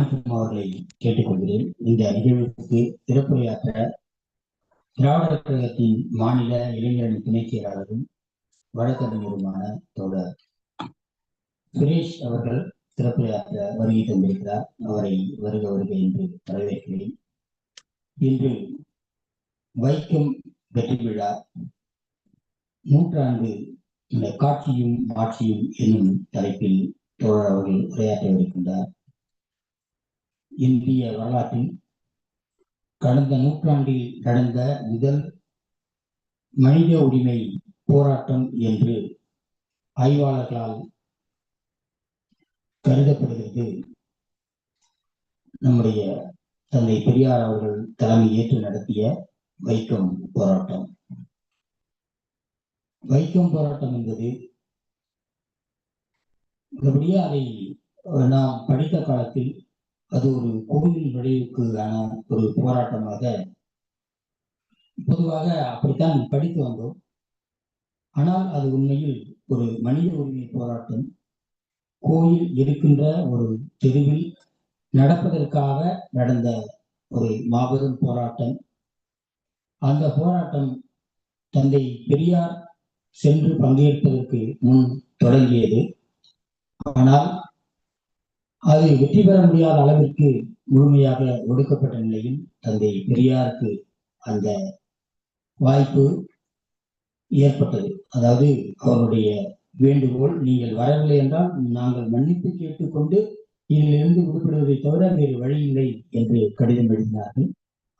வணக்கம் அவர்களை கேட்டுக்கொள்கிறேன். இந்த நிகழ்வுக்கு சிறப்புரையாற்ற திராவிடர் கழகத்தின் மாநில இளைஞரணி துணை செயலாளரும் வழக்கறிஞருமான தோழர் சுரேஷ் அவர்கள் சிறப்புரையாற்ற வருகை தந்திருக்கிறார். அவரை வருக வருக என்று வரவேற்கிறேன். இன்று வைக்கம் வெற்றி விழா நூற்றாண்டு இந்த காட்சியும் ஆட்சியும் என்னும் தலைப்பில் தோழர் அவர்கள் உரையாற்றவிருக்கின்றார். இந்திய வரலாற்றில் கடந்த நூற்றாண்டில் நடந்த முதல் மனித உரிமை போராட்டம் என்று ஆய்வாளர்களால் கருதப்படுகிறது. நம்முடைய தந்தை பெரியார் அவர்கள் தலைமை ஏற்று நடத்திய வைக்கம் போராட்டம். வைக்கம் போராட்டம் என்பது மறுபடியும் அதை நாம் படித்த காலத்தில் அது ஒரு கோவில் நுழைவுக்கான ஒரு போராட்டமாக பொதுவாக அப்படித்தான் படித்து வந்தோம். ஆனால் அது உண்மையில் ஒரு மனித உரிமை போராட்டம். கோயில் இருக்கின்ற ஒரு தெருவில் நடப்பதற்காக நடந்த ஒரு மாபெரும் போராட்டம். அந்த போராட்டம் தந்தை பெரியார் சென்று பங்கேற்பதற்கு முன் தொடங்கியது. ஆனால் அது வெற்றி பெற முடியாத அளவிற்கு முழுமையாக ஒடுக்கப்பட்ட நிலையில் தந்தை பெரியாருக்கு அந்த வாய்ப்பு ஏற்பட்டது. அதாவது அவருடைய வேண்டுகோள் நீங்கள் வரவில்லை என்றால் நாங்கள் மன்னிப்பு கேட்டுக்கொண்டு இதிலிருந்து விடுபடுவதை தவிர வேறு வழி இல்லை என்று கடிதம் எழுதினார்கள்.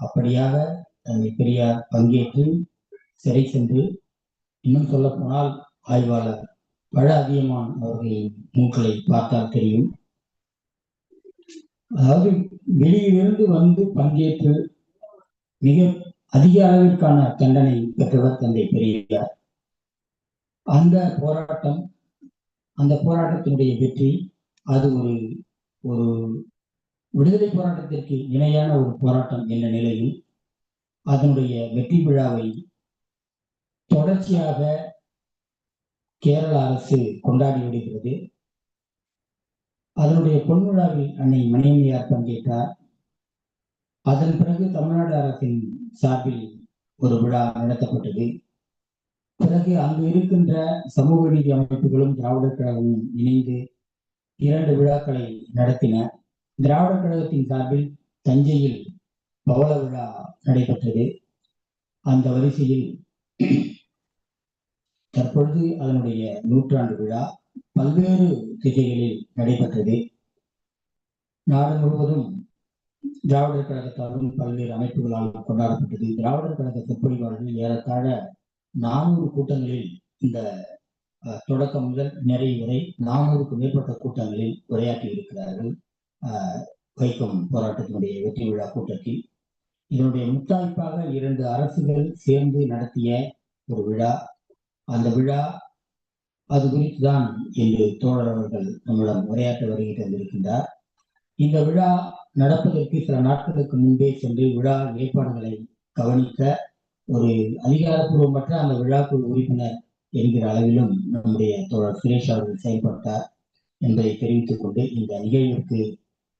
அப்படியாக தந்தை பெரியார் பங்கேற்று சிறை சென்று இன்னும் சொல்ல போனால் ஆய்வாளர் பழ அதிகமான் அவர்களின் மூக்களை பார்த்தால் தெரியும். அதாவது வெளியிலிருந்து வந்து பங்கேற்று மிக அதிக அளவிற்கான தண்டனை பெற்றவர் தந்தை பெரியார். அந்த போராட்டம் அந்த போராட்டத்தினுடைய வெற்றி அது ஒரு ஒரு விடுதலை போராட்டத்திற்கு இணையான ஒரு போராட்டம் என்ற நிலையில் அதனுடைய வெற்றி விழாவை தொடர்ச்சியாக கேரள அரசு கொண்டாடி வருகிறது. அதனுடைய பொன்விழாவில் அன்னை மணியம்மையார் பங்கேற்றார். அதன் பிறகு தமிழ்நாடு அரசின் சார்பில் ஒரு விழா நடத்தப்பட்டது. பிறகு அங்கு இருக்கின்ற சமூக நீதி அமைப்புகளும் திராவிடர் கழகமும் இணைந்து இரண்டு விழாக்களை நடத்தின. திராவிடர் கழகத்தின் சார்பில் தஞ்சையில் பவள விழா நடைபெற்றது. அந்த வரிசையில் தற்பொழுது அதனுடைய நூற்றாண்டு விழா. பல்வேறு திசைகளில் நடைபெற்றது. நாடு முழுவதும் திராவிடர் கழகத்தாலும் பல்வேறு அமைப்புகளால் கொண்டாடப்பட்டது. திராவிடர் கழக சொற்பொழிவாளர்கள் ஏறத்தாழ நானூறு கூட்டங்களில் இந்த தொடக்கம் முதல் நிறைவு வரை நானூறுக்கு மேற்பட்ட கூட்டங்களில் உரையாற்றி இருக்கிறார்கள். வைக்கம் போராட்டத்தினுடைய வெற்றி விழா கூட்டத்தில். இதனுடைய முத்தாய்ப்பாக இரண்டு அரசுகள் சேர்ந்து நடத்திய ஒரு விழா. அந்த விழா அது குறித்து தான் இன்று தோழர் அவர்கள் நம்மிடம் உரையாற்ற வருகை தந்திருக்கின்றார். இந்த விழா நடப்பதற்கு சில நாட்களுக்கு முன்பே சென்று விழா ஏற்பாடுகளை கவனிக்க ஒரு அதிகாரப்பூர்வமற்ற அந்த விழாக்குழு உறுப்பினர் என்கிற அளவிலும் நம்முடைய தோழர் சுரேஷ் அவர்கள் செயல்பட்டார் என்பதை தெரிவித்துக் கொண்டு இந்த நிகழ்விற்கு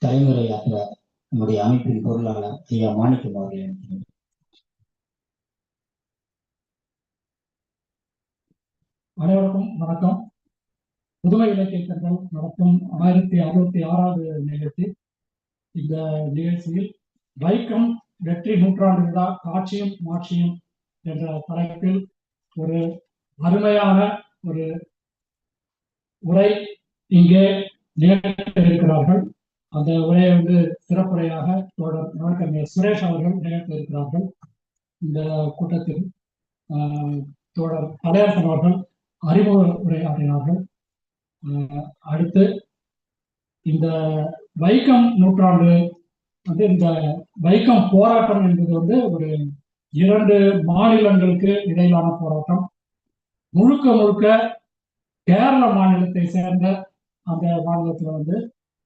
தலைமுறையாற்ற நம்முடைய அமைப்பின் பொருளாளர் ஐயா மாணிக்கம் அவர்கள் அனைவருக்கும் வணக்கம். புதுமை இலக்கியத்தர்கள் நடத்தும் ஆயிரத்தி அறுபத்தி ஆறாவது நிகழ்ச்சி இந்த நிகழ்ச்சியில் வைக்கம் வெற்றி நூற்றாண்டு விழா காட்சியும் மாட்சியும் என்ற தலைப்பில் ஒரு அருமையான ஒரு உரை இங்கே நிகழ்த்திருக்கிறார்கள் அந்த உரையை வந்து சிறப்புரையாக தொடர் வணக்கம் சுரேஷ் அவர்கள் நிகழ்த்திருக்கிறார்கள் இந்த கூட்டத்தில் தொடர் தலையரசன் அவர்கள் அறிமுக உரையாற்றினார்கள் அடுத்து இந்த வைக்கம் நூற்றாண்டு வந்து இந்த வைக்கம் போராட்டம் என்பது வந்து ஒரு இரண்டு மாநிலங்களுக்கு இடையிலான போராட்டம். முழுக்க முழுக்க கேரள மாநிலத்தை சேர்ந்த அந்த மாநிலத்தில் வந்து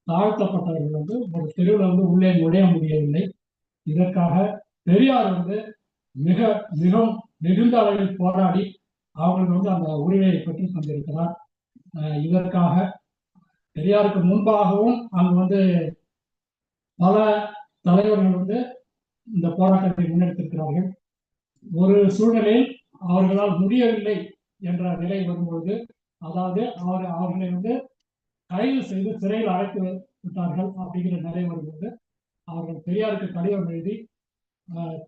தாழ்த்தப்பட்டவர்கள் வந்து ஒரு தெருவில் வந்து உள்ளே நுழைய முடியவில்லை. இதற்காக பெரியார் வந்து மிக மிகவும் மிகுந்த அளவில் போராடி அவர்கள் வந்து அந்த உரிமையை பெற்று தந்திருக்கிறார். இதற்காக பெரியாருக்கு முன்பாகவும் அங்கு வந்து பல தலைவர்கள் வந்து இந்த போராட்டத்தை முன்னெடுத்திருக்கிறார்கள். ஒரு சூழ்நிலையில் அவர்களால் முடியவில்லை என்ற நிலை வரும்பொழுது அதாவது அவர் அவர்களை வந்து கைது செய்து சிறையில் அடைத்து விட்டார்கள் அப்படிங்கிற நிலை வரும்போது அவர்கள் பெரியாருக்கு கடிதம் எழுதி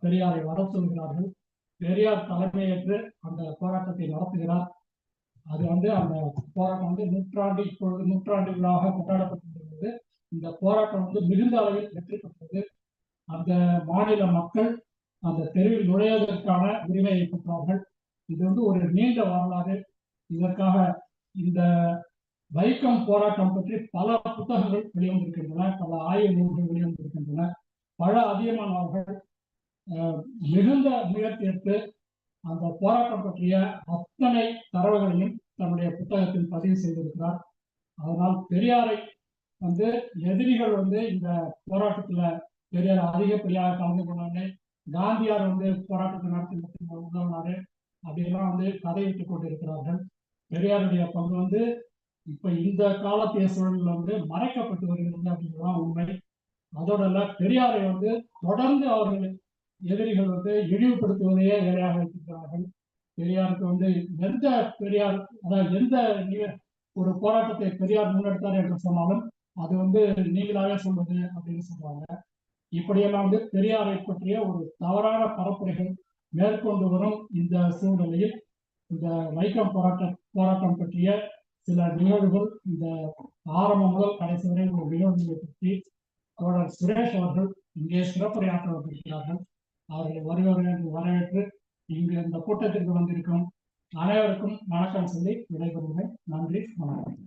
பெரியாரை வர சொல்கிறார்கள். பெரியார் தலைமையேற்று அந்த போராட்டத்தை நடத்துகிறார். அது வந்து அந்த போராட்டம் வந்து நூற்றாண்டு இப்பொழுது நூற்றாண்டு விழாவாக கொண்டாடப்பட்டிருக்கிறது இந்த போராட்டம் வந்து மிகுந்த அளவில் வெற்றி பெற்றது. அந்த மாநில மக்கள் அந்த தெருவில் நுழைவதற்கான உரிமையை பெற்றார்கள். இது வந்து ஒரு நீண்ட வரலாறு. இதற்காக இந்த வைக்கம் போராட்டம் பற்றி பல புத்தகங்கள் வெளிவந்திருக்கின்றன பல ஆய்வு நூல்கள் வெளிவந்திருக்கின்றன. பல அதிகமானவர்கள் மிகுந்த முயற்சி எடுத்து அந்த போராட்டம் பற்றிய அத்தனை தரவுகளையும் தன்னுடைய புத்தகத்தில் பதிவு செய்திருக்கிறார். அதனால் பெரியாரை வந்து எதிரிகள் வந்து இந்த போராட்டத்துல பெரியார் அதிக பெரியார் கலந்து கொண்டாரு. காந்தியார் வந்து போராட்டத்தை நடத்தி உதவினாரு. அப்படியெல்லாம் வந்து கதையிட்டு கொண்டிருக்கிறார்கள். பெரியாருடைய பங்கு வந்து இப்ப இந்த காலத்திய சூழலில் வந்து மறைக்கப்பட்டு வருகிறது அப்படிங்கிறதான் உண்மை. அதோட பெரியாரை வந்து தொடர்ந்து அவர்கள் எதிரிகள் வந்து இழிவுபடுத்துவதையே வேலையாக வைத்திருக்கிறார்கள். பெரியாருக்கு வந்து எந்த பெரியார் அதாவது எந்த ஒரு போராட்டத்தை பெரியார் முன்னெடுத்தார் என்று சொன்னாலும் அது வந்து நீங்களாவே சொல்வது அப்படின்னு சொல்றாங்க. இப்படியெல்லாம் வந்து பெரியாரை பற்றிய ஒரு தவறான பரப்புரைகள் மேற்கொண்டு வரும் இந்த சூழ்நிலையில் இந்த வைக்கம் போராட்ட போராட்டம் பற்றிய சில நிகழ்வுகள் இந்த ஆரம்பம் முதல் கடைசி வரை ஒரு நிகழ்வுகளை பற்றி தோழர் சுரேஷ் அவர்கள் இங்கே சிறப்புரையாற்ற வந்திருக்கிறார்கள் அவர்களை வருவரை வரவேற்று இங்கு இந்த கூட்டத்திற்கு வந்திருக்கும் அனைவருக்கும் வணக்கம் சொல்லி விடைபெறுகிறேன். நன்றி வணக்கம்.